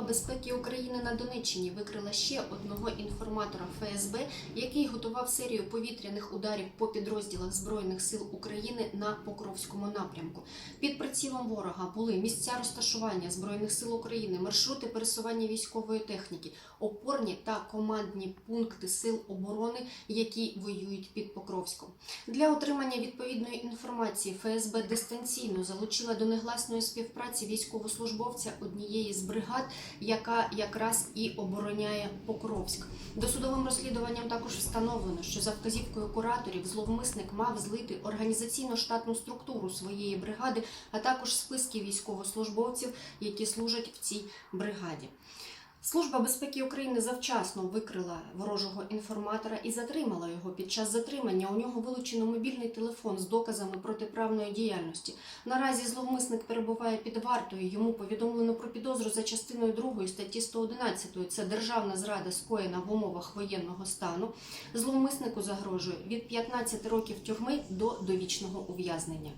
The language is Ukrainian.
Служба безпеки України на Донеччині викрила ще одного інформатора ФСБ, який готував серію повітряних ударів по підрозділах Збройних сил України на Покровському напрямку. Під прицілом ворога були місця розташування Збройних сил України, маршрути пересування військової техніки, опорні та командні пункти сил оборони, які воюють під Покровськом. Для отримання відповідної інформації ФСБ дистанційно залучила до негласної співпраці військовослужбовця однієї з бригад, яка якраз і обороняє Покровськ. Досудовим розслідуванням також встановлено, що за вказівкою кураторів зловмисник мав злити організаційно-штатну структуру своєї бригади, а також списки військовослужбовців, які служать в цій бригаді. Служба безпеки України завчасно викрила ворожого інформатора і затримала його. Під час затримання у нього вилучено мобільний телефон з доказами протиправної діяльності. Наразі зловмисник перебуває під вартою. Йому повідомлено про підозру за частиною 2 статті 111. Це державна зрада скоєна в умовах воєнного стану. Зловмиснику загрожує від 15 років тюрми до довічного ув'язнення.